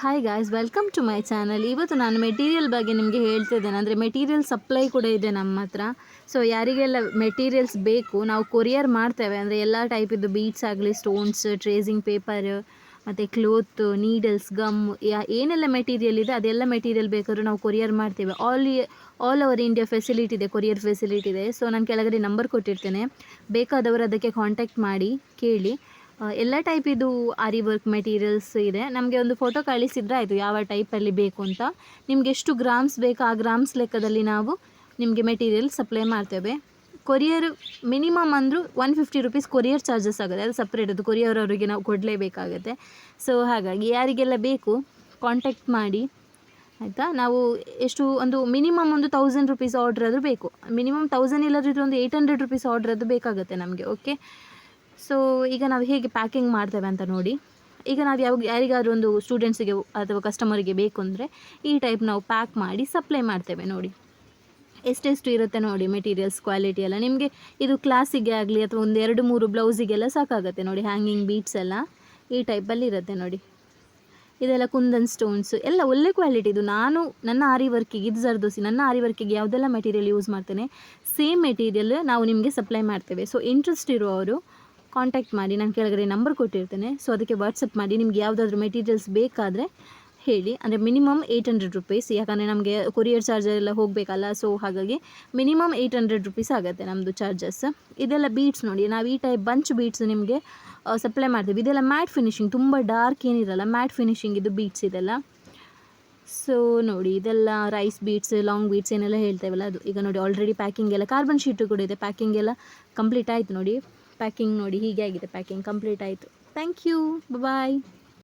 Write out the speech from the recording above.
Hi guys welcome to my channel ಇವತ್ತು ನಾನು material ಬಗ್ಗೆ ನಿಮಗೆ ಹೇಳ್ತಿದ್ದೇನೆ ಅಂದರೆ ಮೆಟೀರಿಯಲ್ ಸಪ್ಲೈ ಕೂಡ ಇದೆ ನಮ್ಮ ಹತ್ರ. ಸೊ ಯಾರಿಗೆಲ್ಲ ಮೆಟೀರಿಯಲ್ಸ್ ಬೇಕು, ನಾವು ಕೊರಿಯರ್ ಮಾಡ್ತೇವೆ. ಅಂದರೆ ಎಲ್ಲ ಟೈಪಿದ್ದು ಬೀಟ್ಸ್ ಆಗಲಿ ಸ್ಟೋನ್ಸ್ ಟ್ರೇಸಿಂಗ್ ಪೇಪರ್ ಮತ್ತು ಕ್ಲೋತ್ ನೀಡಲ್ಸ್ ಗಮ್ ಯಾ ಏನೆಲ್ಲ ಮೆಟೀರಿಯಲ್ ಇದೆ, ಅದೆಲ್ಲ ಮೆಟೀರಿಯಲ್ ಬೇಕಾದ್ರೂ ನಾವು ಕೊರಿಯರ್ ಮಾಡ್ತೇವೆ. All all over India facility ಇದೆ ಕೊರಿಯರ್ ಫೆಸಿಲಿಟಿ ಇದೆ. ಸೊ ನಾನು ಕೆಳಗಡೆ ನಂಬರ್ ಕೊಟ್ಟಿರ್ತೇನೆ. ಬೇಕಾದವರು ಅದಕ್ಕೆ ಕಾಂಟ್ಯಾಕ್ಟ್ ಮಾಡಿ, ಕೇಳಿ. ಎಲ್ಲ ಟೈಪಿದು ಆರಿ ವರ್ಕ್ ಮೆಟೀರಿಯಲ್ಸ್ ಇದೆ. ನಮಗೆ ಒಂದು ಫೋಟೋ ಕಳಿಸಿದ್ರೆ ಆಯಿತು, ಯಾವ ಟೈಪಲ್ಲಿ ಬೇಕು ಅಂತ. ನಿಮ್ಗೆ ಎಷ್ಟು ಗ್ರಾಮ್ಸ್ ಬೇಕು, ಆ ಗ್ರಾಮ್ಸ್ ಲೆಕ್ಕದಲ್ಲಿ ನಾವು ನಿಮಗೆ ಮೆಟೀರಿಯಲ್ ಸಪ್ಲೈ ಮಾಡ್ತೇವೆ. ಕೊರಿಯರ್ ಮಿನಿಮಮ್ ಅಂದರೂ one fifty rupees courier charges ಆಗುತ್ತೆ. ಅದು ಸಪ್ರೇಟ್ ಅದು ಕೊರಿಯರ್ ಅವರಿಗೆ ನಾವು ಕೊಡಲೇಬೇಕಾಗತ್ತೆ. ಸೊ ಹಾಗಾಗಿ ಯಾರಿಗೆಲ್ಲ ಬೇಕು ಕಾಂಟ್ಯಾಕ್ಟ್ ಮಾಡಿ, ಆಯಿತಾ? ನಾವು ಎಷ್ಟು ಒಂದು ಮಿನಿಮಮ್ ಒಂದು ತೌಸಂಡ್ ರುಪೀಸ್ ಆರ್ಡ್ರ್ ಆದರೂ ಬೇಕು. ಮಿನಿಮಮ್ ತೌಸಂಡ್ ಇಲ್ಲದಿದ್ದರೆ ಒಂದು ಏಯ್ಟ್ ಹಂಡ್ರೆಡ್ ರುಪೀಸ್ ಆರ್ಡ್ರ್ ಅದು ಬೇಕಾಗುತ್ತೆ ನಮಗೆ ಓಕೆ ಸೊ ಈಗ ನಾವು ಹೇಗೆ ಪ್ಯಾಕಿಂಗ್ ಮಾಡ್ತೇವೆ ಅಂತ ನೋಡಿ. ಈಗ ನಾವು ಯಾವ ಯಾರಿಗಾದ್ರೂ ಒಂದು ಸ್ಟೂಡೆಂಟ್ಸಿಗೆ ಅಥವಾ ಕಸ್ಟಮರಿಗೆ ಬೇಕು ಅಂದರೆ ಈ ಟೈಪ್ ನಾವು ಪ್ಯಾಕ್ ಮಾಡಿ ಸಪ್ಲೈ ಮಾಡ್ತೇವೆ ನೋಡಿ. ಎಷ್ಟೆಷ್ಟು ಇರುತ್ತೆ ನೋಡಿ ಮೆಟೀರಿಯಲ್ಸ್ ಕ್ವಾಲಿಟಿ ಎಲ್ಲ. ನಿಮಗೆ ಇದು ಕ್ಲಾಸಿಗೆ ಆಗಲಿ ಅಥವಾ ಒಂದು ಎರಡು ಮೂರು ಬ್ಲೌಸಿಗೆಲ್ಲ ಸಾಕಾಗುತ್ತೆ ನೋಡಿ. ಹ್ಯಾಂಗಿಂಗ್ ಬೀಟ್ಸ್ ಎಲ್ಲ ಈ ಟೈಪಲ್ಲಿ ಇರುತ್ತೆ ನೋಡಿ. ಇದೆಲ್ಲ ಕುಂದನ್ ಸ್ಟೋನ್ಸ್ ಎಲ್ಲ ಒಳ್ಳೆ ಕ್ವಾಲಿಟಿ ಇದು. ನಾನು ನನ್ನ ಆರಿ ವರ್ಕಿಗೆ ಇದು ಜರ್ದೋಸಿ ನನ್ನ ಆರಿ ವರ್ಕಿಗೆ ಯಾವುದೆಲ್ಲ ಮೆಟೀರಿಯಲ್ ಯೂಸ್ ಮಾಡ್ತೇನೆ ಸೇಮ್ ಮೆಟೀರಿಯಲ್ ನಾವು ನಿಮಗೆ ಸಪ್ಲೈ ಮಾಡ್ತೇವೆ. ಸೊ ಇಂಟ್ರೆಸ್ಟ್ ಇರುವವರು ಕಾಂಟ್ಯಾಕ್ಟ್ ಮಾಡಿ, ನಾನು ಕೆಳಗಡೆ ನಂಬರ್ ಕೊಟ್ಟಿರ್ತೇನೆ. ಸೊ ಅದಕ್ಕೆ ವಾಟ್ಸಪ್ ಮಾಡಿ, ನಿಮ್ಗೆ ಯಾವುದಾದ್ರೂ ಮೆಟೀರಿಯಲ್ಸ್ ಬೇಕಾದರೆ ಹೇಳಿ. ಅಂದರೆ ಮಿನಿಮಮ್ ಏಯ್ಟ್ ಹಂಡ್ರೆಡ್ ರುಪೀಸ್ ಯಾಕಂದರೆ ನಮಗೆ ಕೊರಿಯರ್ ಚಾರ್ಜರೆಲ್ಲ ಹೋಗಬೇಕಲ್ಲ ಸೊ ಹಾಗಾಗಿ ಮಿನಿಮಮ್ ಏಯ್ಟ್ ಹಂಡ್ರೆಡ್ ರುಪೀಸ್ ಆಗುತ್ತೆ ನಮ್ಮದು ಚಾರ್ಜಸ್ ಇದೆಲ್ಲ ಬೀಟ್ಸ್ ನೋಡಿ, ನಾವು ಈ ಟೈಪ್ ಬಂಚ್ ಬೀಟ್ಸ್ ನಿಮಗೆ ಸಪ್ಲೈ ಮಾಡ್ತೀವಿ. ಇದೆಲ್ಲ ಮ್ಯಾಟ್ ಫಿನಿಶಿಂಗ್ ತುಂಬ ಡಾರ್ಕ್ ಏನಿರಲ್ಲ ಮ್ಯಾಟ್ ಫಿನಿಶಿಂಗ್ ಇದು ಬೀಟ್ಸ್ ಇದೆಲ್ಲ. ಸೊ ನೋಡಿ, ಇದೆಲ್ಲ ರೈಸ್ ಬೀಟ್ಸ್ ಲಾಂಗ್ ಬೀಟ್ಸ್ ಏನೆಲ್ಲ ಹೇಳ್ತೇವಲ್ಲ ಅದು. ಈಗ ನೋಡಿ ಆಲ್ರೆಡಿ ಪ್ಯಾಕಿಂಗ್ ಎಲ್ಲ ಕಾರ್ಬನ್ ಶೀಟು ಕೂಡ ಇದೆ. ಪ್ಯಾಕಿಂಗ್ ಎಲ್ಲ ಕಂಪ್ಲೀಟ್ ಆಯಿತು ನೋಡಿ. ಪ್ಯಾಕಿಂಗ್ ನೋಡಿ ಹೀಗೆ ಆಗಿದೆ ಪ್ಯಾಕಿಂಗ್ ಕಂಪ್ಲೀಟ್ ಆಯಿತು. Thank you bye